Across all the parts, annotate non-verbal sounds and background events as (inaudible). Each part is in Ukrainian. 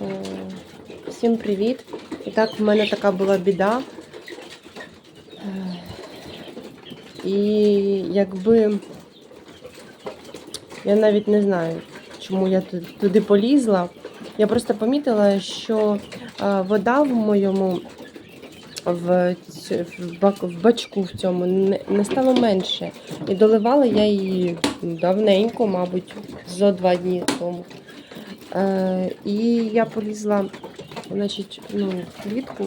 О, Всім привіт! І так, в мене така була біда. Е, І якби я навіть не знаю, чому я туди полізла. Я просто помітила, що е, вода в моєму в, бачку в цьому не стало менше. І доливала я її давненько, мабуть, зо два дні тому. Е, і я полізла значить, ну, клітку,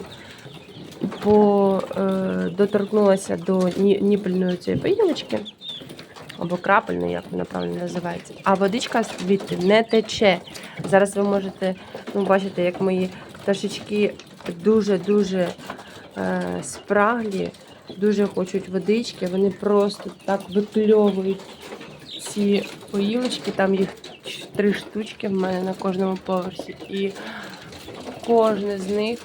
по, е, доторкнулася до ні- ніпельної цієї поїлочки, або крапельної, як вона правильно називається. А водичка звідти не тече. Зараз ви можете ну, бачити, як мої пташечки дуже-дуже е, спраглі, дуже хочуть водички. Вони просто так викльовують ці поїлочки. Там їх три штучки в мене на кожному поверсі. І кожне з них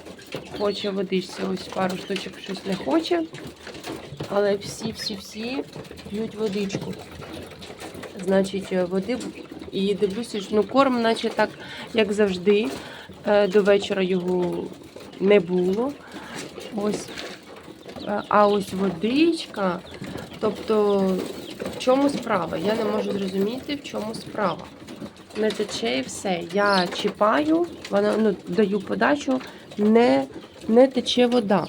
хоче водичці. Ось пару штучок щось не хоче. Але всі-всі-всі п'ють водичку. Значить, води і дивлюся, ну, корм, наче так, як завжди. Е, До вечора його не було. Ось. Е, А ось водичка. Тобто, в чому справа? Я не можу зрозуміти, в чому справа. Не тече і все. Я чіпаю, вона, ну, даю подачу, не, не тече вода.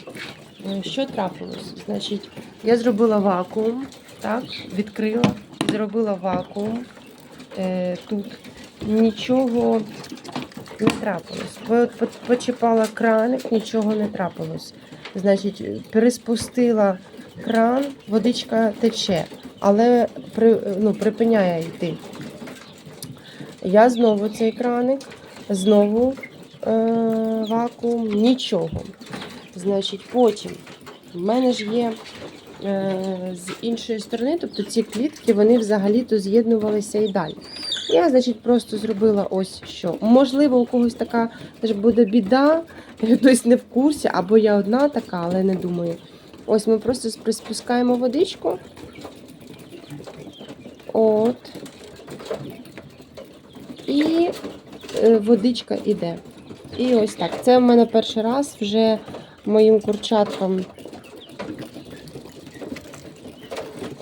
Е, Що трапилось? Значить, я зробила вакуум, так, відкрила, зробила вакуум е, тут. Нічого не трапилось. По- по- Почіпала краник, нічого не трапилось. Значить, переспустила кран, водичка тече, але при, ну, припиняє йти. Я знову цей краник, знову е, вакуум, нічого. Значить, потім в мене ж є е, з іншої сторони, тобто ці клітки вони взагалі-то з'єднувалися і далі. Я, значить, просто зробила ось що. Можливо, у когось така теж буде біда, (laughs) хтось не в курсі, або я одна така, але не думаю. Ось ми просто приспускаємо водичку. От. І е, водичка іде. І ось так. Це в мене перший раз вже моїм курчаткам.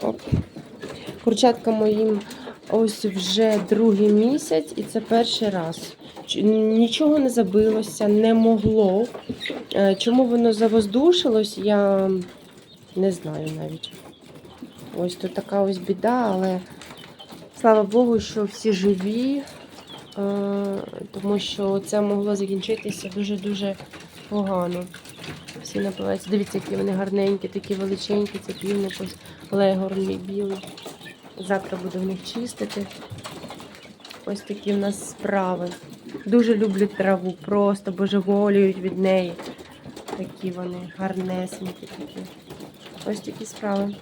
Оп. Курчаткам моїм ось вже другий місяць, і це перший раз. Нічого не забилося, не могло. Е, Чому воно завоздушилось, я не знаю навіть. Ось тут така ось біда, але слава Богу, що всі живі, е, тому що це могло закінчитися дуже-дуже погано. Всі напиваються. Дивіться, які вони гарненькі, такі величенькі, це півник, ось легорн мій білий. Завтра буду в них чистити. Ось такі в нас справи. Дуже люблять траву, просто божеволюють від неї. Такі вони гарнесенькі такі. Ось такі справи.